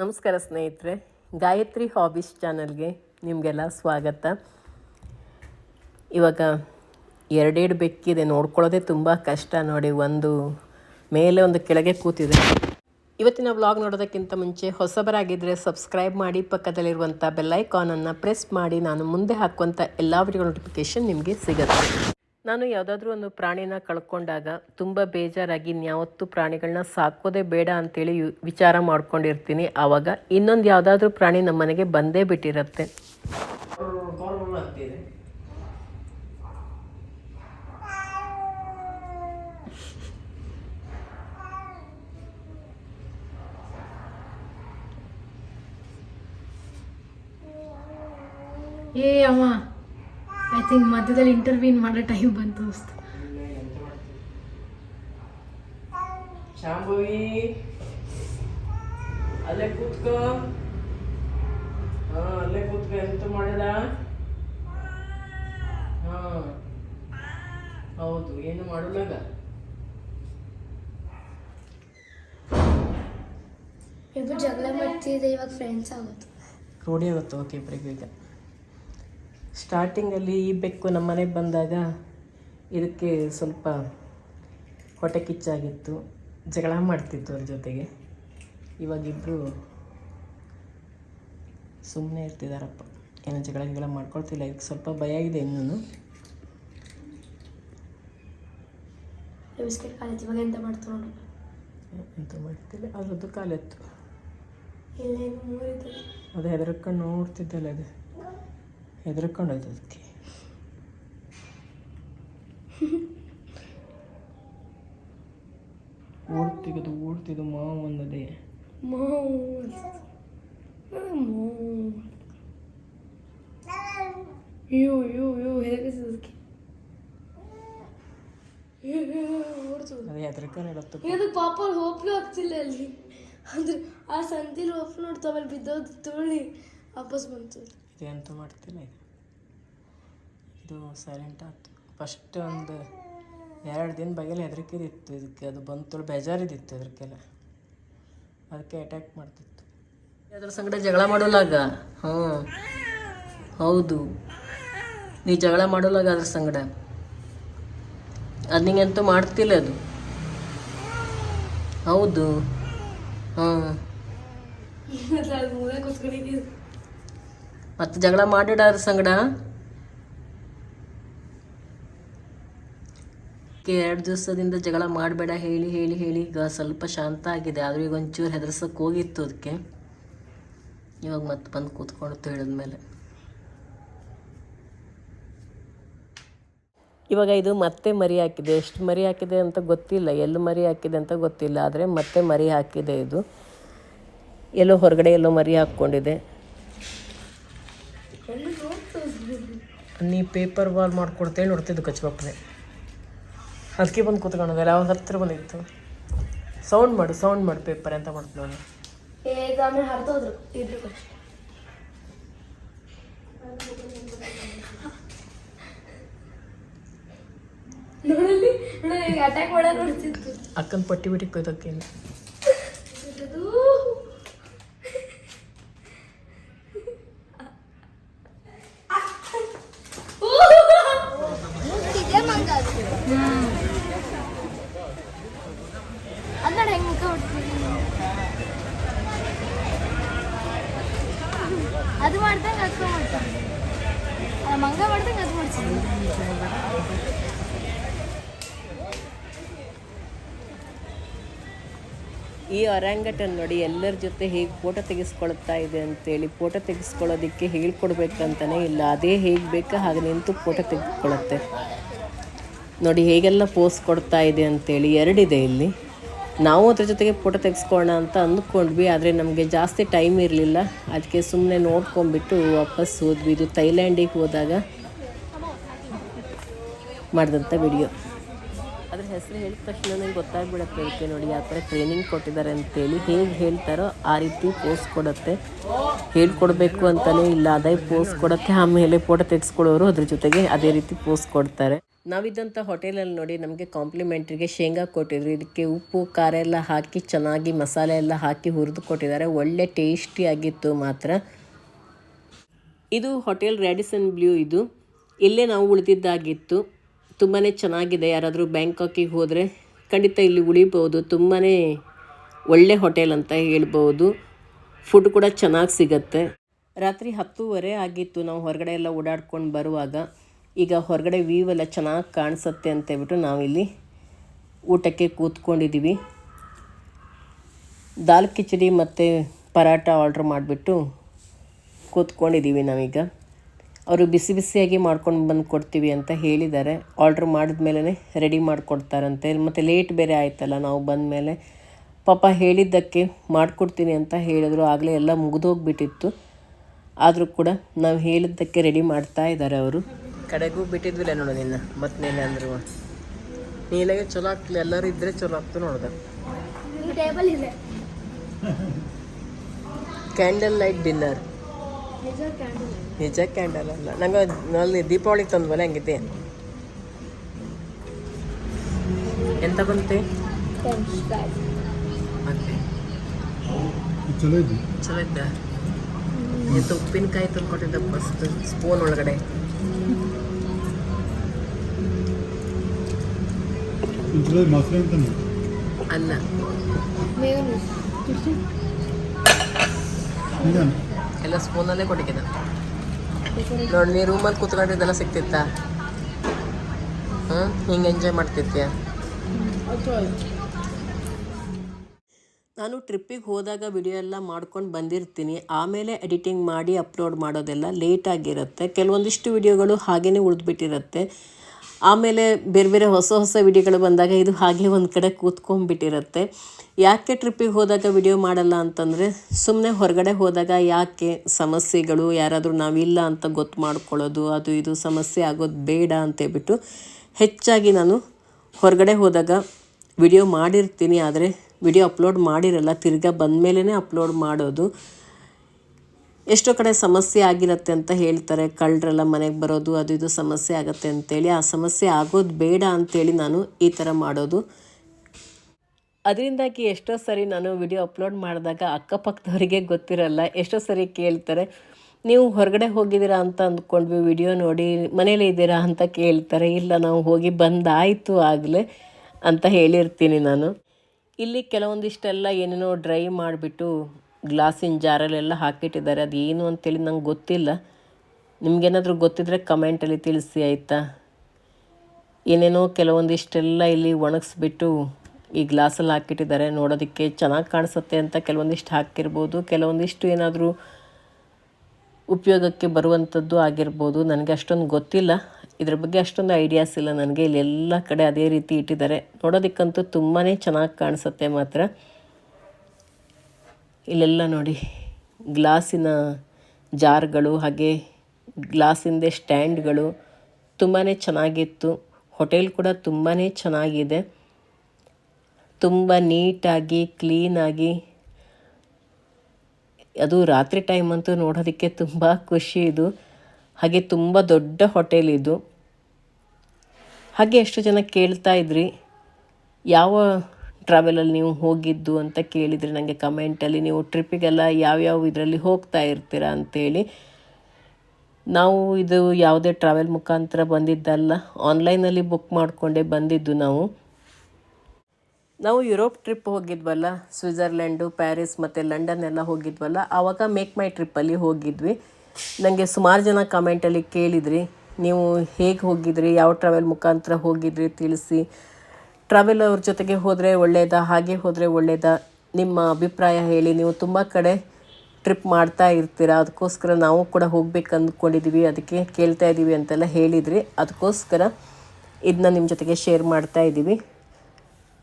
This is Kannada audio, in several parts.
ನಮಸ್ಕಾರ ಸ್ನೇಹಿತರೆ, ಗಾಯತ್ರಿ ಹಾಬೀಸ್ ಚಾನಲ್ಗೆ ನಿಮಗೆಲ್ಲ ಸ್ವಾಗತ. ಇವಾಗ ಎರಡೆರಡು ಬೆಕ್ಕಿದೆ, ನೋಡ್ಕೊಳ್ಳೋದೇ ತುಂಬ ಕಷ್ಟ ನೋಡಿ, ಒಂದು ಮೇಲೆ ಒಂದು ಕೆಳಗೆ ಕೂತಿದೆ. ಇವತ್ತಿನ ವ್ಲಾಗ್ ನೋಡೋದಕ್ಕಿಂತ ಮುಂಚೆ ಹೊಸಬರಾಗಿದ್ದರೆ ಸಬ್ಸ್ಕ್ರೈಬ್ ಮಾಡಿ ಪಕ್ಕದಲ್ಲಿರುವಂಥ ಬೆಲ್ಲೈಕಾನನ್ನು ಪ್ರೆಸ್ ಮಾಡಿ, ನಾನು ಮುಂದೆ ಹಾಕುವಂಥ ಎಲ್ಲ ವಿಡಿಯೋ ನೋಟಿಫಿಕೇಷನ್ ನಿಮಗೆ ಸಿಗುತ್ತೆ. ನಾನು ಯಾವುದಾದ್ರೂ ಒಂದು ಪ್ರಾಣಿನ ಕಳ್ಕೊಂಡಾಗ ತುಂಬ ಬೇಜಾರಾಗಿ ಇನ್ಯಾವತ್ತೂ ಪ್ರಾಣಿಗಳನ್ನ ಸಾಕೋದೇ ಬೇಡ ಅಂತೇಳಿ ವಿಚಾರ ಮಾಡ್ಕೊಂಡಿರ್ತೀನಿ. ಆವಾಗ ಇನ್ನೊಂದು ಯಾವುದಾದ್ರೂ ಪ್ರಾಣಿ ನಮ್ಮ ಮನೆಗೆ ಬಂದೇ ಬಿಟ್ಟಿರುತ್ತೆ. ಏ ಅಮ್ಮ ಐ ಥಿಂಕ್ ಮಧ್ಯದಲ್ಲಿ ಇಂಟರ್ವ್ಯೂನ್ ಮಾಡೋ ಟೈಮ್ ಬಂತು ಅನ್ಸ್ತು ಶಾಂಭವಿ ಅಲ್ಲೇ ಕೂತ್ಕೋ. ಹಾ ಅಲ್ಲೇ ಕೂತ್ಕೋ ಎಂತ ಮಾಡಲ್ಲ ಹಾ. ಹೌದು ಏನು ಮಾಡಲಾಗ ಇದು ಜಗಳ ಮಾಡ್ತಿದೆ ಇವಾಗ ಫ್ರೆಂಡ್ಸ್ ಆಗುತ್ತೆ ರೂಢಿ ಆಗುತ್ತೆ ಓಕೆ ಇಬ್ಬರಿಗೂ ಈಗ. ಸ್ಟಾರ್ಟಿಂಗಲ್ಲಿ ಈ ಬೆಕ್ಕು ನಮ್ಮ ಮನೆಗೆ ಬಂದಾಗ ಇದಕ್ಕೆ ಸ್ವಲ್ಪ ಹೊಟ್ಟೆ ಕಿಚ್ಚಾಗಿತ್ತು. ಜಗಳ ಮಾಡ್ತಿತ್ತು ಅವ್ರ ಜೊತೆಗೆ. ಇವಾಗಿಬ್ಬರು ಸುಮ್ಮನೆ ಇರ್ತಿದಾರಪ್ಪ. ಏನೋ ಜಗಳ ಗಿಗಳ ಮಾಡ್ಕೊಳ್ತಿಲ್ಲ. ಇದಕ್ಕೆ ಸ್ವಲ್ಪ ಭಯ ಇದೆ ಇನ್ನೂ ಬಿಸ್ಕೆಟ್ ಇವಾಗ ಎಂತ ಮಾಡ್ತು ನೋಡು. ಎಂತ ಮಾಡ್ತಿಲ್ಲ. ಅದ್ರದ್ದು ಕಾಲೆತ್ತು ಅದು ಹೆದರ್ಕೊಂಡು ನೋಡ್ತಿದ್ದಲ್ಲ ಅದು. ಹೆದರ್ಕೊಂಡು ಹೋಯ್ತು ಅದಕ್ಕೆ. ಓಡ್ತಿದ್ದು ಓಡ್ತಿದ್ದು ಮಾವು ಒಂದದೇ ಅಯ್ಯೋ ಅಯ್ಯೋ ಅಯ್ಯೋ ಹೆದರಿಸಿದಕ್ಕೆ ಅದಕ್ಕೆ. ಅದು ಹೆದರ್ಕೊಂಡು ಇಡತ್ತು ಇದು ಪಾಪ ಹೋಪ್ಲು ಆಗ್ತಿಲ್ಲ ಅಲ್ಲಿ. ಅಂದ್ರೆ ಆ ಸಂತಿಲಿ ಹೋಪ್ ನೋಡ್ತು ಆಮೇಲೆ ಬಿದ್ದೋದು ತುಳಿ ವಾಪಸ್ ಬಂತು. ಇದು ಎಂತ ಮಾಡ್ತಿಲ್ಲ ಇದು ಇದು ಸೈಲೆಂಟ್ ಆಯ್ತು. ಫಸ್ಟ್ ಒಂದು ಎರಡು ದಿನ ಬಗೆಲ್ಲ ಹೆದರಿಕೆದಿತ್ತು ಇದಕ್ಕೆ. ಅದು ಬಂತು ಬೇಜಾರಿದ್ದಿತ್ತು ಅದಕ್ಕೆಲ್ಲ ಅದಕ್ಕೆ ಅಟ್ಯಾಕ್ ಮಾಡ್ತಿತ್ತು. ಅದ್ರ ಸಂಗಡ ಜಗಳ ಮಾಡೋಲಾಗ? ಹ್ಞೂ ಹೌದು. ನೀ ಜಗಳ ಮಾಡೋಲಾಗ ಅದ್ರ ಸಂಗಡ? ಅದು ನಿಂಗೆಂತೂ ಮಾಡ್ತಿಲ್ಲ ಅದು. ಹೌದು. ಹ್ಞೂ ಮತ್ತೆ ಜಗಳ ಮಾಡಿಡ ಅದ್ರ ಸಂಗಡ? ಎರಡು ದಿವಸದಿಂದ ಜಗಳ ಮಾಡಬೇಡ ಹೇಳಿ ಹೇಳಿ ಹೇಳಿ ಈಗ ಸ್ವಲ್ಪ ಶಾಂತ ಆಗಿದೆ. ಆದರೂ ಈಗ ಒಂಚೂರು ಹೆದರ್ಸಕ್ಕೆ ಹೋಗಿತ್ತು ಅದಕ್ಕೆ. ಇವಾಗ ಮತ್ತೆ ಬಂದು ಕೂತ್ಕೊಂಡು ಹೇಳಿದ್ಮೇಲೆ. ಇವಾಗ ಇದು ಮತ್ತೆ ಮರಿ ಹಾಕಿದೆ. ಎಷ್ಟು ಮರಿ ಹಾಕಿದೆ ಅಂತ ಗೊತ್ತಿಲ್ಲ. ಎಲ್ಲಿ ಮರಿ ಹಾಕಿದೆ ಅಂತ ಗೊತ್ತಿಲ್ಲ. ಆದರೆ ಮತ್ತೆ ಮರಿ ಹಾಕಿದೆ ಇದು. ಎಲ್ಲೋ ಹೊರಗಡೆ ಎಲ್ಲೋ ಮರಿ ಹಾಕ್ಕೊಂಡಿದೆ. ನೀ ಪೇಪರ್ ವಾಲ್ ಮಾಡ್ಕೊಡ್ತೇಳಿ ನೋಡ್ತಿದ್ದು ಕಚ್ಬಪ್ಪನೆ ಅದಕ್ಕೆ ಬಂದು ಕೂತ್ಕೊಂಡದಲ್ಲ ಅವಾಗ ಹತ್ತಿರ ಬಂದಿತ್ತು. ಸೌಂಡ್ ಮಾಡು ಸೌಂಡ್ ಮಾಡು ಪೇಪರ್ ಅಂತ ಮಾಡ್ತೀನಿ ನಾನು ಅಕ್ಕನ ಪಟ್ಟಿ ಬಿಟ್ಟು ಕೊಯ್ದಕ್ಕೆ ಅದು. ಅದು ಮಾಡ್ದಂಗೆ ಅದು ಮಾಡ್ತಾರೆ. ಮಂಗ ಮಾಡ್ದಂಗೆ ಅದು ಮಾಡ್ತೀನಿ ಈ ಒರಂಗಟನ್ ನೋಡಿ ಎಲ್ಲರ ಜೊತೆ ಹೇಗೆ ಫೋಟೋ ತೆಗೆಸ್ಕೊಳ್ತಾ ಇದೆ ಅಂತೇಳಿ, ಫೋಟೋ ತೆಗೆಸ್ಕೊಳ್ಳೋದಕ್ಕೆ ಹೇಳ್ಕೊಡ್ಬೇಕಂತಾನೆ ಇಲ್ಲ. ಅದೇ ಹೇಗೆ ಬೇಕೋ ಹಾಗೆ ನಿಂತು ಫೋಟೋ ತೆಗೆದುಕೊಳ್ಳುತ್ತೆ ನೋಡಿ, ಹೇಗೆಲ್ಲ ಪೋಸ್ ಕೊಡ್ತಾ ಇದೆ ಅಂತೇಳಿ ಎರಡಿದೆ ಇಲ್ಲಿ. ನಾವು ಅದ್ರ ಜೊತೆಗೆ ಫೋಟೋ ತೆಗೆಸ್ಕೊಳ್ಳೋಣ ಅಂತ ಅಂದ್ಕೊಂಡ್ವಿ, ಆದರೆ ನಮಗೆ ಜಾಸ್ತಿ ಟೈಮ್ ಇರಲಿಲ್ಲ. ಅದಕ್ಕೆ ಸುಮ್ಮನೆ ನೋಡ್ಕೊಂಬಿಟ್ಟು ವಾಪಸ್ ಹೋದ್ವಿ. ಇದು ಥೈಲ್ಯಾಂಡಿಗೆ ಹೋದಾಗ ಮಾಡಿದಂಥ ವಿಡಿಯೋ ಅದ್ರ ಹೆಸರು ಹೇಳಿದ ತಕ್ಷಣ ನನಗೆ ಗೊತ್ತಾಗ್ಬಿಡತ್ತೆ ಅದಕ್ಕೆ ನೋಡಿ ಯಾವ ಥರ ಟ್ರೈನಿಂಗ್ ಕೊಟ್ಟಿದ್ದಾರೆ ಅಂತೇಳಿ. ಹೇಗೆ ಹೇಳ್ತಾರೋ ಆ ರೀತಿ ಪೋಸ್ ಕೊಡುತ್ತೆ. ಹೇಳ್ಕೊಡ್ಬೇಕು ಅಂತಲೇ ಇಲ್ಲ. ಅದೇ ಪೋಸ್ ಕೊಡುತ್ತೆ. ಆಮೇಲೆ ಫೋಟೋ ತೆಗೆಸ್ಕೊಳ್ಳೋರು ಅದ್ರ ಜೊತೆಗೆ ಅದೇ ರೀತಿ ಪೋಸ್ ಕೊಡ್ತಾರೆ. ನಾವಿದ್ದಂಥ ಹೋಟೆಲಲ್ಲಿ ನೋಡಿ ನಮಗೆ ಕಾಂಪ್ಲಿಮೆಂಟ್ರಿಗೆ ಶೇಂಗಾ ಕೊಟ್ಟಿದ್ರು. ಇದಕ್ಕೆ ಉಪ್ಪು, ಖಾರ ಎಲ್ಲ ಹಾಕಿ ಚೆನ್ನಾಗಿ ಮಸಾಲೆ ಎಲ್ಲ ಹಾಕಿ ಹುರಿದು ಕೊಟ್ಟಿದ್ದಾರೆ. ಒಳ್ಳೆ ಟೇಸ್ಟಿಯಾಗಿತ್ತು ಮಾತ್ರ. ಇದು ಹೋಟೆಲ್ ರ್ಯಾಡಿಸನ್ ಬ್ಲೂ ಇದು. ಇಲ್ಲೇ ನಾವು ಉಳಿದಿದ್ದಾಗಿತ್ತು. ತುಂಬಾ ಚೆನ್ನಾಗಿದೆ. ಯಾರಾದರೂ ಬ್ಯಾಂಕಾಕಿಗೆ ಹೋದರೆ ಖಂಡಿತ ಇಲ್ಲಿ ಉಳಿಬೋದು. ತುಂಬಾ ಒಳ್ಳೆ ಹೋಟೆಲ್ ಅಂತ ಹೇಳ್ಬೋದು. ಫುಡ್ ಕೂಡ ಚೆನ್ನಾಗಿ ಸಿಗತ್ತೆ. ರಾತ್ರಿ ಹತ್ತೂವರೆ ಆಗಿತ್ತು. ನಾವು ಹೊರಗಡೆ ಎಲ್ಲ ಓಡಾಡ್ಕೊಂಡು ಬರುವಾಗ ಈಗ ಹೊರಗಡೆ ವ್ಯೂ ಎಲ್ಲ ಚೆನ್ನಾಗಿ ಕಾಣಿಸುತ್ತೆ ಅಂತ ಹೇಳ್ಬಿಟ್ಟು ನಾವಿಲ್ಲಿ ಊಟಕ್ಕೆ ಕೂತ್ಕೊಂಡಿದ್ದೀವಿ ದಾಲ್ ಕಿಚಡಿ ಮತ್ತು ಪರಾಟ ಆರ್ಡ್ರ್ ಮಾಡಿಬಿಟ್ಟು ಕೂತ್ಕೊಂಡಿದ್ದೀವಿ ನಾವೀಗ. ಅವರು ಬಿಸಿ ಬಿಸಿಯಾಗಿ ಮಾಡ್ಕೊಂಡು ಬಂದು ಕೊಡ್ತೀವಿ ಅಂತ ಹೇಳಿದ್ದಾರೆ. ಆರ್ಡ್ರ್ ಮಾಡಿದ ಮೇಲೇ ರೆಡಿ ಮಾಡಿಕೊಡ್ತಾರಂತೆ. ಮತ್ತು ಲೇಟ್ ಬೇರೆ ಆಯ್ತಲ್ಲ, ನಾವು ಬಂದ ಮೇಲೆ ಪಾಪ ಹೇಳಿದ್ದಕ್ಕೆ ಮಾಡಿಕೊಡ್ತೀನಿ ಅಂತ ಹೇಳಿದ್ರು. ಆಗಲೇ ಎಲ್ಲ ಮುಗಿದೋಗ್ಬಿಟ್ಟಿತ್ತು. ಆದರೂ ಕೂಡ ನಾವು ಹೇಳಿದ್ದಕ್ಕೆ ರೆಡಿ ಮಾಡ್ತಾ ಇದ್ದಾರೆ ಅವರು. ಕಡೆಗೂ ಬಿಟ್ಟಿದ್ವಿಲ್ಲ ನೋಡು ನಿನ್ನ ಮತ್ತೆ ನೀನೆ ಅಂದ್ರು. ನೀಲಾಗೆ ಚಲೋ ಆಗ್ತಿಲ್ಲ ಎಲ್ಲರೂ ಇದ್ದರೆ ಚಲೋ ಆಗ್ತು ನೋಡ್ದೆ ಟೇಬಲ್ ಇದೆ. ಕ್ಯಾಂಡಲ್ ಲೈಟ್ ಡಿನ್ನರ್ ನಿಜ ಕ್ಯಾಂಡಲ್ ನಿಜ ಕ್ಯಾಂಡಲ್ ಅಲ್ಲ. ನಂಗೆ ಅಲ್ಲಿ ದೀಪಾವಳಿಗೆ ತಂದ್ವಲ್ಲ ಹಂಗಿದೆ ಎಂತ ಬಂತೆ? ಚಲೋ ಇದ್ದ ಇದು ಉಪ್ಪಿನಕಾಯಿ ತಂದ್ಕೊಟ್ಟಿದ್ದ ಫಸ್ಟ್ ಸ್ಪೂನ್ ಒಳಗಡೆ. ನಿಜ ಎಲ್ಲ ಸ್ಪೂನಲ್ಲೇ ಕೊಟ್ಟಿದ್ದ ನೋಡಿ ನೀ ರೂಮಲ್ಲಿ ಕೂತ್ಕೊಂಡಿದ್ದೆಲ್ಲ ಸಿಕ್ತಿತ್ತಾ ಹ್ಞೂ ಹಿಂಗೆ ಎಂಜಾಯ್ ಮಾಡ್ತಿರ್ತೀಯ ನಾನು ಟ್ರಿಪ್ಪಿಗೆ ಹೋದಾಗ ವಿಡಿಯೋ ಎಲ್ಲ ಮಾಡ್ಕೊಂಡು ಬಂದಿರ್ತೀನಿ. ಆಮೇಲೆ ಎಡಿಟಿಂಗ್ ಮಾಡಿ ಅಪ್ಲೋಡ್ ಮಾಡೋದೆಲ್ಲ ಲೇಟಾಗಿರುತ್ತೆ ಕೆಲವೊಂದಿಷ್ಟು ವಿಡಿಯೋಗಳು ಹಾಗೇ ಉಳಿದ್ಬಿಟ್ಟಿರುತ್ತೆ. ಆಮೇಲೆ ಬೇರೆ ಬೇರೆ ಹೊಸ ಹೊಸ ವಿಡಿಯೋಗಳು ಬಂದಾಗ ಇದು ಹಾಗೆ ಒಂದು ಕಡೆ ಕೂತ್ಕೊಂಡ್ಬಿಟ್ಟಿರುತ್ತೆ. ಯಾಕೆ ಟ್ರಿಪ್ಪಿಗೆ ಹೋದಾಗ ವಿಡಿಯೋ ಮಾಡಲ್ಲ ಅಂತಂದರೆ ಸುಮ್ಮನೆ ಹೊರಗಡೆ ಹೋದಾಗ ಯಾಕೆ ಸಮಸ್ಯೆಗಳು, ಯಾರಾದರೂ ನಾವಿಲ್ಲ ಅಂತ ಗೊತ್ತು ಮಾಡ್ಕೊಳ್ಳೋದು, ಅದು ಇದು ಸಮಸ್ಯೆ ಆಗೋದು ಬೇಡ ಅಂತೇಳ್ಬಿಟ್ಟು ಹೆಚ್ಚಾಗಿ ನಾನು ಹೊರಗಡೆ ಹೋದಾಗ ವಿಡಿಯೋ ಮಾಡಿರ್ತೀನಿ, ಆದರೆ ವಿಡಿಯೋ ಅಪ್ಲೋಡ್ ಮಾಡಿರಲ್ಲ, ತಿರ್ಗಾ ಬಂದಮೇಲೆ ಅಪ್ಲೋಡ್ ಮಾಡೋದು. ಎಷ್ಟೋ ಕಡೆ ಸಮಸ್ಯೆ ಆಗಿರುತ್ತೆ ಅಂತ ಹೇಳ್ತಾರೆ. ಕಳ್ಳರೆಲ್ಲ ಮನೆಗೆ ಬರೋದು, ಅದು ಇದು ಸಮಸ್ಯೆ ಆಗುತ್ತೆ ಅಂತೇಳಿ. ಆ ಸಮಸ್ಯೆ ಆಗೋದು ಬೇಡ ಅಂತೇಳಿ ನಾನು ಈ ಥರ ಮಾಡೋದು. ಅದರಿಂದಾಗಿ ಎಷ್ಟೋ ಸರಿ ನಾನು ವಿಡಿಯೋ ಅಪ್ಲೋಡ್ ಮಾಡಿದಾಗ ಅಕ್ಕಪಕ್ಕದವರಿಗೆ ಗೊತ್ತಿರಲ್ಲ, ಎಷ್ಟೋ ಸರಿ ಕೇಳ್ತಾರೆ, ನೀವು ಹೊರಗಡೆ ಹೋಗಿದ್ದೀರಾ ಅಂತ ಅಂದ್ಕೊಂಡ್ವಿ, ವಿಡಿಯೋ ನೋಡಿ, ಮನೇಲಿ ಇದ್ದೀರಾ ಅಂತ ಕೇಳ್ತಾರೆ, ಇಲ್ಲ ನಾವು ಹೋಗಿ ಬಂದಾಯಿತು ಆಗಲೇ, ಅಂತ ಹೇಳಿರ್ತೀನಿ ನಾನು. ಇಲ್ಲಿ ಕೆಲವೊಂದಿಷ್ಟೆಲ್ಲ ಏನೇನೋ ಡ್ರೈ ಮಾಡಿಬಿಟ್ಟು ಗ್ಲಾಸಿನ ಜಾರಲ್ಲೆಲ್ಲ ಹಾಕಿಟ್ಟಿದ್ದಾರೆ. ಅದು ಏನು ಅಂತೇಳಿ ನಂಗೆ ಗೊತ್ತಿಲ್ಲ. ನಿಮಗೇನಾದರೂ ಗೊತ್ತಿದ್ದರೆ ಕಮೆಂಟಲ್ಲಿ ತಿಳಿಸಿ ಆಯಿತಾ? ಏನೇನೋ ಕೆಲವೊಂದಿಷ್ಟೆಲ್ಲ ಇಲ್ಲಿ ಒಣಗಿಸ್ಬಿಟ್ಟು ಈ ಗ್ಲಾಸಲ್ಲಿ ಹಾಕಿಟ್ಟಿದ್ದಾರೆ. ನೋಡೋದಕ್ಕೆ ಚೆನ್ನಾಗಿ ಕಾಣಿಸುತ್ತೆ ಅಂತ ಕೆಲವೊಂದಿಷ್ಟು ಹಾಕಿರ್ಬೋದು. ಕೆಲವೊಂದಿಷ್ಟು ಏನಾದರೂ ಉಪಯೋಗಕ್ಕೆ ಬರುವಂಥದ್ದು ಆಗಿರ್ಬೋದು. ನನಗೆ ಅಷ್ಟೊಂದು ಗೊತ್ತಿಲ್ಲ. ಇದ್ರ ಬಗ್ಗೆ ಅಷ್ಟೊಂದು ಐಡಿಯಾಸ್ ಇಲ್ಲ ನನಗೆ. ಇಲ್ಲಿ ಎಲ್ಲ ಕಡೆ ಅದೇ ರೀತಿ ಇಟ್ಟಿದ್ದಾರೆ. ನೋಡೋದಕ್ಕಂತೂ ತುಂಬಾ ಚೆನ್ನಾಗಿ ಕಾಣಿಸುತ್ತೆ ಮಾತ್ರ. ಇಲ್ಲೆಲ್ಲ ನೋಡಿ, ಗ್ಲಾಸಿನ ಜಾರ್ಗಳು ಹಾಗೆ ಗ್ಲಾಸಿಂದೆ ಸ್ಟ್ಯಾಂಡ್ಗಳು ತುಂಬಾ ಚೆನ್ನಾಗಿತ್ತು. ಹೋಟೆಲ್ ಕೂಡ ತುಂಬಾ ಚೆನ್ನಾಗಿದೆ. ತುಂಬ ನೀಟಾಗಿ, ಕ್ಲೀನಾಗಿ. ಅದು ರಾತ್ರಿ ಟೈಮ್ ಅಂತೂ ನೋಡೋದಕ್ಕೆ ತುಂಬ ಖುಷಿ ಇದು. ಹಾಗೆ ತುಂಬ ದೊಡ್ಡ ಹೋಟೆಲ್ ಇದು. ಹಾಗೆ ಎಷ್ಟು ಜನ ಕೇಳ್ತಾ ಇದ್ರಿ? ಯಾವ ಟ್ರಾವೆಲಲ್ಲಿ ನೀವು ಹೋಗಿದ್ದು ಅಂತ ಕೇಳಿದರೆ ನನಗೆ ಕಮೆಂಟಲ್ಲಿ ನೀವು ಟ್ರಿಪ್ಪಿಗೆಲ್ಲ ಯಾವ್ಯಾವ ಇದರಲ್ಲಿ ಹೋಗ್ತಾ ಇರ್ತೀರಾ ಅಂತೇಳಿ. ನಾವು ಇದು ಯಾವುದೇ ಟ್ರಾವೆಲ್ ಮುಖಾಂತರ ಬಂದಿದ್ದಲ್ಲ ಆನ್ಲೈನಲ್ಲಿ ಬುಕ್ ಮಾಡಿಕೊಂಡೇ ಬಂದಿದ್ದು ನಾವು. ನಾವು ಯುರೋಪ್ ಟ್ರಿಪ್ ಹೋಗಿದ್ವಲ್ಲ ಸ್ವಿಟ್ಜರ್ಲ್ಯಾಂಡು ಪ್ಯಾರಿಸ್ ಮತ್ತು ಲಂಡನ್ ಎಲ್ಲ ಹೋಗಿದ್ವಲ್ಲ ಆವಾಗ ಮೇಕ್ ಮೈ ಟ್ರಿಪ್ಪಲ್ಲಿ ಹೋಗಿದ್ವಿ. ನನಗೆ ಸುಮಾರು ಜನ ಕಮೆಂಟಲ್ಲಿ ಕೇಳಿದ್ರಿ, ನೀವು ಹೇಗೆ ಹೋಗಿದ್ರಿ, ಯಾವ ಟ್ರಾವೆಲ್ ಮುಖಾಂತರ ಹೋಗಿದ್ರಿ ತಿಳಿಸಿ. ಟ್ರಾವೆಲ್ ಅವ್ರ ಜೊತೆಗೆ ಹೋದರೆ ಒಳ್ಳೆಯದಾ ಹಾಗೆ ಹೋದರೆ ಒಳ್ಳೆಯದಾ ನಿಮ್ಮ ಅಭಿಪ್ರಾಯ ಹೇಳಿ. ನೀವು ತುಂಬ ಕಡೆ ಟ್ರಿಪ್ ಮಾಡ್ತಾ ಇರ್ತೀರ? ಅದಕ್ಕೋಸ್ಕರ ನಾವು ಕೂಡ ಹೋಗ್ಬೇಕು ಅಂದ್ಕೊಂಡಿದ್ದೀವಿ ಅದಕ್ಕೆ ಕೇಳ್ತಾ ಇದ್ದೀವಿ ಅಂತೆಲ್ಲ ಹೇಳಿದ್ರಿ. ಅದಕ್ಕೋಸ್ಕರ ಇದನ್ನ ನಿಮ್ಮ ಜೊತೆಗೆ ಶೇರ್ ಮಾಡ್ತಾ ಇದ್ದೀವಿ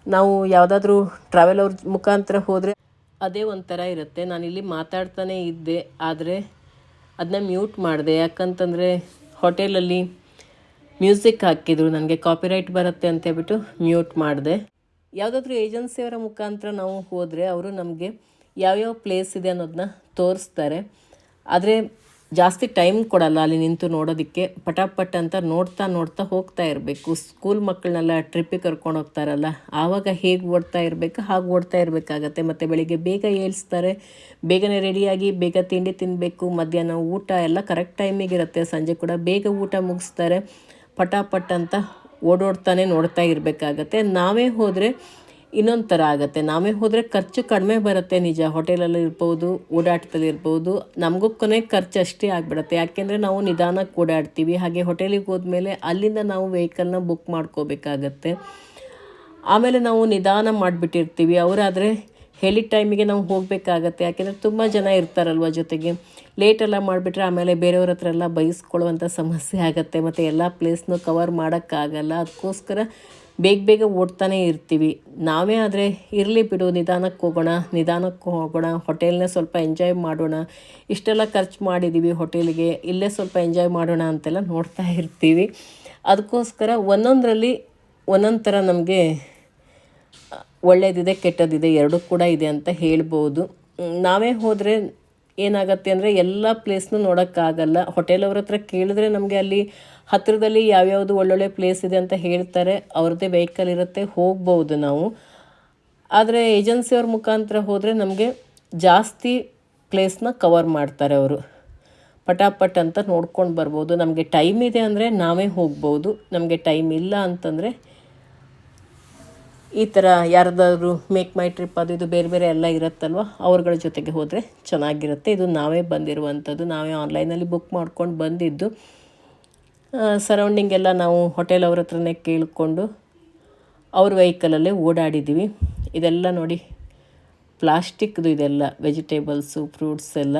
ನಾವು ಯಾವುದಾದ್ರೂ ಟ್ರಾವೆಲ್ ಅವ್ರ ಮುಖಾಂತರ ಹೋದರೆ ಅದೇ ಒಂಥರ ಇರುತ್ತೆ. ನಾನಿಲ್ಲಿ ಮಾತಾಡ್ತಾನೇ ಇದ್ದೆ. ಆದರೆ ಅದನ್ನ ಮ್ಯೂಟ್ ಮಾಡಿದೆ. ಯಾಕಂತಂದರೆ ಹೋಟೆಲಲ್ಲಿ ಮ್ಯೂಸಿಕ್ ಹಾಕಿದ್ರು. ನನಗೆ ಕಾಪಿರೈಟ್ ಬರುತ್ತೆ ಅಂತ ಹೇಳ್ಬಿಟ್ಟು ಮ್ಯೂಟ್ ಮಾಡಿದೆ. ಯಾವುದಾದ್ರೂ ಏಜೆನ್ಸಿಯವರ ಮುಖಾಂತರ ನಾವು ಹೋದರೆ ಅವರು ನಮಗೆ ಯಾವ್ಯಾವ ಪ್ಲೇಸ್ ಇದೆ ಅನ್ನೋದನ್ನ ತೋರಿಸ್ತಾರೆ. ಆದರೆ ಜಾಸ್ತಿ ಟೈಮ್ ಕೊಡಲ್ಲ ಅಲ್ಲಿ ನಿಂತು ನೋಡೋದಕ್ಕೆ. ಪಟಾಪಟ್ ಅಂತ ನೋಡ್ತಾ ನೋಡ್ತಾ ಹೋಗ್ತಾ ಇರಬೇಕು. ಸ್ಕೂಲ್ ಮಕ್ಕಳನ್ನೆಲ್ಲ ಟ್ರಿಪ್ಪಿಗೆ ಕರ್ಕೊಂಡು ಹೋಗ್ತಾರಲ್ಲ, ಆವಾಗ ಹೇಗೆ ಓಡ್ತಾ ಇರಬೇಕು, ಹಾಗೆ ಓಡ್ತಾ ಇರಬೇಕಾಗತ್ತೆ. ಮತ್ತು ಬೆಳಿಗ್ಗೆ ಬೇಗ ಏಳಿಸ್ತಾರೆ. ಬೇಗನೆ ರೆಡಿಯಾಗಿ ಬೇಗ ತಿಂಡಿ ತಿನ್ನಬೇಕು ಮಧ್ಯಾಹ್ನ ಊಟ ಎಲ್ಲ ಕರೆಕ್ಟ್ ಟೈಮಿಗೆ ಇರುತ್ತೆ. ಸಂಜೆ ಕೂಡ ಬೇಗ ಊಟ ಮುಗಿಸ್ತಾರೆ. ಪಟಾಪಟ್ ಅಂತ ಓಡೋಡ್ತಾನೆ ನೋಡ್ತಾ ಇರಬೇಕಾಗತ್ತೆ. ನಾವೇ ಹೋದರೆ ಇನ್ನೊಂದು ಥರ ಆಗುತ್ತೆ. ನಾವೇ ಹೋದರೆ ಖರ್ಚು ಕಡಿಮೆ ಬರುತ್ತೆ ನಿಜ. ಹೋಟೆಲಲ್ಲಿ ಇರ್ಬೋದು, ಓಡಾಟದಲ್ಲಿ ಇರ್ಬೋದು ನಮಗೂ ಕೊನೆ ಖರ್ಚು ಅಷ್ಟೇ ಆಗಿಬಿಡುತ್ತೆ. ಯಾಕೆಂದರೆ ನಾವು ನಿಧಾನಕ್ಕೆ ಓಡಾಡ್ತೀವಿ. ಹಾಗೆ ಹೋಟೆಲಿಗೆ ಹೋದ್ಮೇಲೆ ಅಲ್ಲಿಂದ ನಾವು ವೆಹಿಕಲ್ನ ಬುಕ್ ಮಾಡ್ಕೋಬೇಕಾಗತ್ತೆ. ಆಮೇಲೆ ನಾವು ನಿಧಾನ ಮಾಡಿಬಿಟ್ಟಿರ್ತೀವಿ. ಅವರಾದರೆ ಹೇಳಿದ ಟೈಮಿಗೆ ನಾವು ಹೋಗಬೇಕಾಗತ್ತೆ. ಯಾಕೆಂದರೆ ತುಂಬ ಜನ ಇರ್ತಾರಲ್ವ ಜೊತೆಗೆ. ಲೇಟೆಲ್ಲ ಮಾಡಿಬಿಟ್ರೆ ಆಮೇಲೆ ಬೇರೆಯವ್ರ ಹತ್ರ ಎಲ್ಲ ಬೈಸ್ಕೊಳ್ಳುವಂಥ ಸಮಸ್ಯೆ ಆಗುತ್ತೆ. ಮತ್ತು ಎಲ್ಲ ಪ್ಲೇಸ್ನೂ ಕವರ್ ಮಾಡೋಕ್ಕಾಗಲ್ಲ. ಅದಕ್ಕೋಸ್ಕರ ಬೇಗ ಬೇಗ ಓಡ್ತಾನೆ ಇರ್ತೀವಿ. ನಾವೇ ಆದರೆ ಇರಲಿ ಬಿಡು, ನಿಧಾನಕ್ಕೆ ಹೋಗೋಣ ನಿಧಾನಕ್ಕೆ ಹೋಗೋಣ ಹೋಟೆಲ್ನೇ ಸ್ವಲ್ಪ ಎಂಜಾಯ್ ಮಾಡೋಣ. ಇಷ್ಟೆಲ್ಲ ಖರ್ಚು ಮಾಡಿದ್ದೀವಿ ಹೋಟೆಲಿಗೆ ಇಲ್ಲೇ ಸ್ವಲ್ಪ ಎಂಜಾಯ್ ಮಾಡೋಣ ಅಂತೆಲ್ಲ ನೋಡ್ತಾ ಇರ್ತೀವಿ. ಅದಕ್ಕೋಸ್ಕರ ಒಂದೊಂದರಲ್ಲಿ ಒಂದೊಂದು ಥರ ನಮಗೆ ಒಳ್ಳೆಯದಿದೆ ಕೆಟ್ಟದಿದೆ ಎರಡೂ ಕೂಡ ಇದೆ ಅಂತ ಹೇಳ್ಬೋದು. ನಾವೇ ಹೋದರೆ ಏನಾಗತ್ತೆ ಅಂದರೆ ಎಲ್ಲ ಪ್ಲೇಸ್ನೂ ನೋಡೋಕ್ಕಾಗಲ್ಲ. ಹೋಟೆಲ್ ಅವ್ರ ಹತ್ರ ಕೇಳಿದ್ರೆ ನಮಗೆ ಅಲ್ಲಿ ಹತ್ತಿರದಲ್ಲಿ ಯಾವ್ಯಾವುದು ಒಳ್ಳೊಳ್ಳೆ ಪ್ಲೇಸ್ ಇದೆ ಅಂತ ಹೇಳ್ತಾರೆ. ಅವ್ರದ್ದೇ ವೆಹಿಕಲ್ ಇರುತ್ತೆ, ಹೋಗ್ಬೋದು ನಾವು. ಆದರೆ ಏಜೆನ್ಸಿಯವ್ರ ಮುಖಾಂತರ ಹೋದರೆ ನಮಗೆ ಜಾಸ್ತಿ ಪ್ಲೇಸ್ನ ಕವರ್ ಮಾಡ್ತಾರೆ ಅವರು. ಪಟಾಪಟ್ ಅಂತ ನೋಡ್ಕೊಂಡು ಬರ್ಬೋದು. ನಮಗೆ ಟೈಮ್ ಇದೆ ಅಂದರೆ ನಾವೇ ಹೋಗ್ಬೋದು. ನಮಗೆ ಟೈಮ್ ಇಲ್ಲ ಅಂತಂದರೆ ಈ ಥರ ಯಾರ್ದಾದ್ರು ಮೇಕ್ ಮೈ ಟ್ರಿಪ್ ಅದು ಇದು ಬೇರೆ ಬೇರೆ ಎಲ್ಲ ಇರುತ್ತಲ್ವ? ಅವ್ರಗಳ ಜೊತೆಗೆ ಹೋದರೆ ಚೆನ್ನಾಗಿರುತ್ತೆ. ಇದು ನಾವೇ ಬಂದಿರುವಂಥದ್ದು. ನಾವೇ ಆನ್ಲೈನಲ್ಲಿ ಬುಕ್ ಮಾಡ್ಕೊಂಡು ಬಂದಿದ್ದು. ಸರೌಂಡಿಂಗ್ ಎಲ್ಲ ನಾವು ಹೋಟೆಲ್ ಅವ್ರ ಹತ್ರನೇ ಕೇಳಿಕೊಂಡು ಅವ್ರ ವೆಹಿಕಲಲ್ಲೇ ಓಡಾಡಿದ್ದೀವಿ. ಇದೆಲ್ಲ ನೋಡಿ ಪ್ಲಾಸ್ಟಿಕ್ದು ಇದೆಲ್ಲ ವೆಜಿಟೇಬಲ್ಸು ಫ್ರೂಟ್ಸ್ ಎಲ್ಲ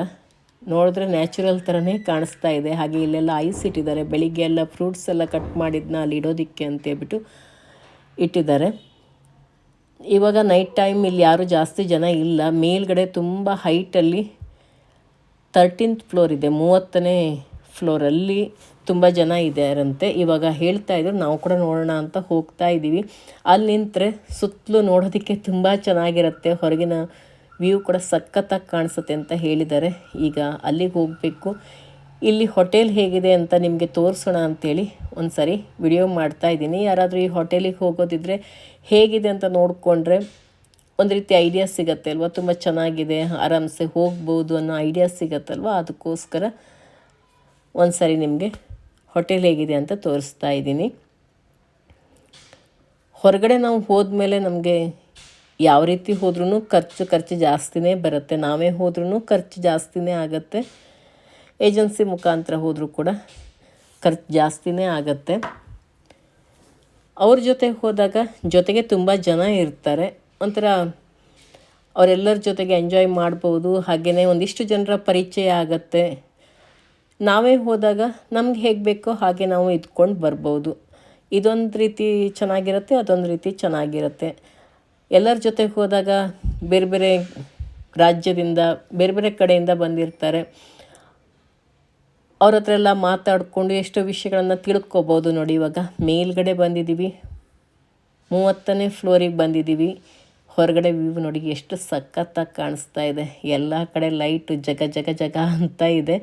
ನೋಡಿದ್ರೆ ನ್ಯಾಚುರಲ್ ಥರನೇ ಕಾಣಿಸ್ತಾ ಇದೆ. ಹಾಗೆ ಇಲ್ಲೆಲ್ಲ ಐಸ್ ಇಟ್ಟಿದ್ದಾರೆ. ಬೆಳಿಗ್ಗೆ ಎಲ್ಲ ಫ್ರೂಟ್ಸ್ ಎಲ್ಲ ಕಟ್ ಮಾಡಿದ್ನ ಅಲ್ಲಿ ಇಡೋದಕ್ಕೆ ಅಂತೇಳ್ಬಿಟ್ಟು ಇಟ್ಟಿದ್ದಾರೆ. ಇವಾಗ ನೈಟ್ ಟೈಮ್ ಇಲ್ಲಿ ಯಾರೂ ಜಾಸ್ತಿ ಜನ ಇಲ್ಲ. ಮೇಲ್ಗಡೆ ತುಂಬ ಹೈಟಲ್ಲಿ ತರ್ಟೀನ್ತ್ ಫ್ಲೋರ್ ಇದೆ. ಮೂವತ್ತನೇ ಫ್ಲೋರಲ್ಲಿ ತುಂಬ ಜನ ಇದ್ದಾರಂತೆ ಇವಾಗ ಹೇಳ್ತಾ ಇದ್ರು, ನಾವು ಕೂಡ ನೋಡೋಣ ಅಂತ ಹೋಗ್ತಾ ಇದ್ದೀವಿ ಅಲ್ಲಿ ನಿಂತರೆ ಸುತ್ತಲೂ ನೋಡೋದಕ್ಕೆ ತುಂಬ ಚೆನ್ನಾಗಿರುತ್ತೆ. ಹೊರಗಿನ ವ್ಯೂ ಕೂಡ ಸಖತ್ತಾಗಿ ಕಾಣಿಸುತ್ತೆ ಅಂತ ಹೇಳಿದ್ದಾರೆ. ಈಗ ಅಲ್ಲಿಗೆ ಹೋಗಬೇಕು. ಇಲ್ಲಿ ಹೋಟೆಲ್ ಹೇಗಿದೆ ಅಂತ ನಿಮಗೆ ತೋರಿಸೋಣ ಅಂಥೇಳಿ ಒಂದು ಸರಿ ವಿಡಿಯೋ ಮಾಡ್ತಾ ಇದ್ದೀನಿ. ಯಾರಾದರೂ ಈ ಹೋಟೆಲಿಗೆ ಹೋಗೋದಿದ್ರೆ ಹೇಗಿದೆ ಅಂತ ನೋಡಿಕೊಂಡ್ರೆ ಒಂದು ರೀತಿ ಐಡಿಯಾ ಸಿಗತ್ತೆ ಅಲ್ವಾ? ತುಂಬ ಚೆನ್ನಾಗಿದೆ, ಆರಾಮ್ಸೆ ಹೋಗ್ಬೋದು ಅನ್ನೋ ಐಡಿಯಾ ಸಿಗತ್ತಲ್ವ? ಅದಕ್ಕೋಸ್ಕರ ಒಂದು ಸರಿ ನಿಮಗೆ ಹೋಟೆಲ್ ಹೇಗಿದೆ ಅಂತ ತೋರಿಸ್ತಾ ಇದ್ದೀನಿ. ಹೊರಗಡೆ ನಾವು ಹೋದ್ಮೇಲೆ ನಮಗೆ ಯಾವ ರೀತಿ ಹೋದ್ರೂ ಖರ್ಚು ಖರ್ಚು ಜಾಸ್ತಿನೇ ಬರುತ್ತೆ. ನಾವೇ ಹೋದ್ರೂ ಖರ್ಚು ಜಾಸ್ತಿನೇ ಆಗುತ್ತೆ. ಏಜೆನ್ಸಿ ಮುಖಾಂತರ ಹೋದರೂ ಕೂಡ ಖರ್ಚು ಜಾಸ್ತಿನೇ ಆಗುತ್ತೆ. ಅವ್ರ ಜೊತೆ ಹೋದಾಗ ಜೊತೆಗೆ ತುಂಬ ಜನ ಇರ್ತಾರೆ. ಒಂಥರ ಅವರೆಲ್ಲರ ಜೊತೆಗೆ ಎಂಜಾಯ್ ಮಾಡ್ಬೋದು. ಹಾಗೆಯೇ ಒಂದಿಷ್ಟು ಜನರ ಪರಿಚಯ ಆಗತ್ತೆ. ನಾವೇ ಹೋದಾಗ ನಮ್ಗೆ ಹೇಗೆ ಬೇಕೋ ಹಾಗೆ ನಾವು ಇದ್ಕೊಂಡು ಬರ್ಬೋದು. ಇದೊಂದು ರೀತಿ ಚೆನ್ನಾಗಿರುತ್ತೆ, ಅದೊಂದು ರೀತಿ ಚೆನ್ನಾಗಿರುತ್ತೆ. ಎಲ್ಲರ ಜೊತೆ ಹೋದಾಗ ಬೇರೆ ಬೇರೆ ರಾಜ್ಯದಿಂದ, ಬೇರೆ ಬೇರೆ ಕಡೆಯಿಂದ ಬಂದಿರ್ತಾರೆ. ಅವ್ರ ಹತ್ರ ಎಲ್ಲ ಮಾತಾಡಿಕೊಂಡು ಎಷ್ಟೋ ವಿಷಯಗಳನ್ನು ತಿಳ್ಕೊಬೋದು ನೋಡಿ ಇವಾಗ. ಮೇಲ್ಗಡೆ ಬಂದಿದ್ದೀವಿ. ಮೂವತ್ತನೇ ಫ್ಲೋರಿಗೆ ಬಂದಿದ್ದೀವಿ. ಹೊರಗಡೆ ವ್ಯೂ ನೋಡಿ ಎಷ್ಟು ಸಖತ್ತಾಗಿ ಕಾಣಿಸ್ತಾ ಇದೆ. ಎಲ್ಲ ಕಡೆ ಲೈಟು ಜಗ ಜಗ ಜಗ ಅಂತ ಇದೆ.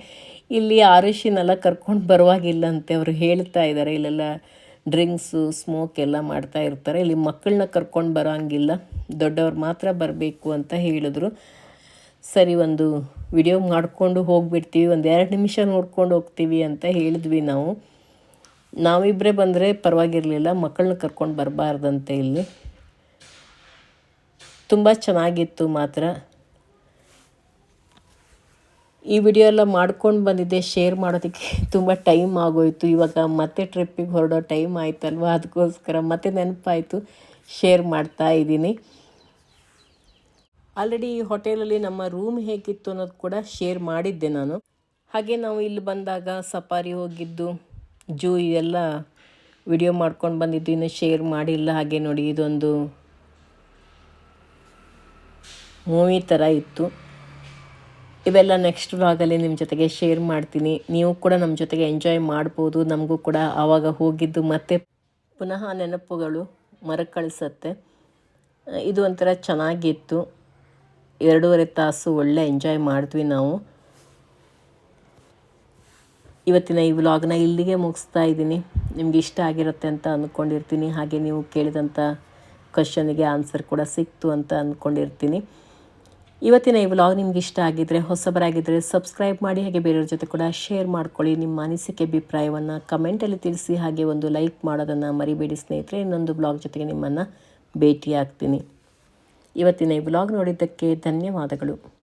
ಇಲ್ಲಿ ಆರುಷಿನೆಲ್ಲ ಕರ್ಕೊಂಡು ಬರುವಾಗಿಲ್ಲ ಅಂತೆ ಅವರು ಹೇಳ್ತಾ ಇದ್ದಾರೆ. ಇಲ್ಲೆಲ್ಲ ಡ್ರಿಂಕ್ಸು, ಸ್ಮೋಕ್ ಎಲ್ಲ ಮಾಡ್ತಾ ಇರ್ತಾರೆ. ಇಲ್ಲಿ ಮಕ್ಕಳನ್ನ ಕರ್ಕೊಂಡು ಬರೋಂಗಿಲ್ಲ. ದೊಡ್ಡವ್ರು ಮಾತ್ರ ಬರಬೇಕು ಅಂತ ಹೇಳಿದ್ರು. ಸರಿ ಒಂದು ವಿಡಿಯೋ ಮಾಡಿಕೊಂಡು ಹೋಗಿಬಿಡ್ತೀವಿ, ಒಂದು ಎರಡು ನಿಮಿಷ ನೋಡ್ಕೊಂಡು ಹೋಗ್ತೀವಿ ಅಂತ ಹೇಳಿದ್ವಿ ನಾವು. ನಾವಿಬ್ಬರೇ ಬಂದರೆ ಪರವಾಗಿರಲಿಲ್ಲ, ಮಕ್ಕಳನ್ನ ಕರ್ಕೊಂಡು ಬರಬಾರ್ದಂತೆ ಇಲ್ಲಿ. ತುಂಬ ಚೆನ್ನಾಗಿತ್ತು ಮಾತ್ರ. ಈ ವಿಡಿಯೋ ಎಲ್ಲ ಮಾಡ್ಕೊಂಡು ಬಂದಿದ್ದೆ, ಶೇರ್ ಮಾಡೋದಕ್ಕೆ ತುಂಬ ಟೈಮ್ ಆಗೋಯ್ತು. ಇವಾಗ ಮತ್ತೆ ಟ್ರಿಪ್ಪಿಗೆ ಹೊರಡೋ ಟೈಮ್ ಆಯಿತಲ್ವ? ಅದಕ್ಕೋಸ್ಕರ ಮತ್ತೆ ನೆನಪಾಯಿತು, ಶೇರ್ ಮಾಡ್ತಾ ಇದ್ದೀನಿ. ಆಲ್ರೆಡಿ ಈ ಹೋಟೆಲಲ್ಲಿ ನಮ್ಮ ರೂಮ್ ಹೇಗಿತ್ತು ಅನ್ನೋದು ಕೂಡ ಶೇರ್ ಮಾಡಿದ್ದೆ ನಾನು. ಹಾಗೆ ನಾವು ಇಲ್ಲಿ ಬಂದಾಗ ಸಫಾರಿ ಹೋಗಿದ್ದು, ಜೂ ಇದೆಲ್ಲ ವಿಡಿಯೋ ಮಾಡ್ಕೊಂಡು ಬಂದಿದ್ದು, ಇನ್ನು ಶೇರ್ ಮಾಡಿಲ್ಲ. ಹಾಗೆ ನೋಡಿ ಇದೊಂದು ಮೂವಿ ಥರ ಇತ್ತು. ಇವೆಲ್ಲ ನೆಕ್ಸ್ಟ್ ವ್ಲಾಗಲ್ಲಿ ನಿಮ್ಮ ಜೊತೆಗೆ ಶೇರ್ ಮಾಡ್ತೀನಿ. ನೀವು ಕೂಡ ನಮ್ಮ ಜೊತೆಗೆ ಎಂಜಾಯ್ ಮಾಡ್ಬೋದು. ನಮಗೂ ಕೂಡ ಆವಾಗ ಹೋಗಿದ್ದು ಮತ್ತೆ ಪುನಃ ನೆನಪುಗಳು ಮರಕಳಿಸತ್ತೆ. ಇದು ಒಂಥರ ಚೆನ್ನಾಗಿತ್ತು. ಎರಡೂವರೆ ತಾಸು ಒಳ್ಳೆ ಎಂಜಾಯ್ ಮಾಡಿದ್ವಿ ನಾವು. ಇವತ್ತಿನ ಈ ವ್ಲಾಗ್ನ ಇಲ್ಲಿಗೆ ಮುಗಿಸ್ತಾ ಇದ್ದೀನಿ. ನಿಮ್ಗೆ ಇಷ್ಟ ಆಗಿರುತ್ತೆ ಅಂತ ಅಂದ್ಕೊಂಡಿರ್ತೀನಿ ಹಾಗೆ ನೀವು ಕೇಳಿದಂಥ ಕ್ವಶನಿಗೆ ಆನ್ಸರ್ ಕೂಡ ಸಿಕ್ತು ಅಂತ ಅಂದ್ಕೊಂಡಿರ್ತೀನಿ ಇವತ್ತಿನ ಈ ವ್ಲಾಗ್ ನಿಮ್ಗೆ ಇಷ್ಟ ಆಗಿದ್ದರೆ ಹೊಸಬರಾಗಿದ್ದರೆ ಸಬ್ಸ್ಕ್ರೈಬ್ ಮಾಡಿ, ಹಾಗೆ ಬೇರೆಯವ್ರ ಜೊತೆ ಕೂಡ ಶೇರ್ ಮಾಡ್ಕೊಳ್ಳಿ. ನಿಮ್ಮ ಅನಿಸಿಕೆ, ಅಭಿಪ್ರಾಯವನ್ನು ಕಮೆಂಟಲ್ಲಿ ತಿಳಿಸಿ, ಹಾಗೆ ಒಂದು ಲೈಕ್ ಮಾಡೋದನ್ನು ಮರಿಬೇಡಿ ಸ್ನೇಹಿತರೆ. ಇನ್ನೊಂದು ಬ್ಲಾಗ್ ಜೊತೆಗೆ ನಿಮ್ಮನ್ನು ಭೇಟಿ ಆಗ್ತೀನಿ ಇವತ್ತಿನ ಈ ವ್ಲಾಗ್ ನೋಡಿದ್ದಕ್ಕೆ ಧನ್ಯವಾದಗಳು.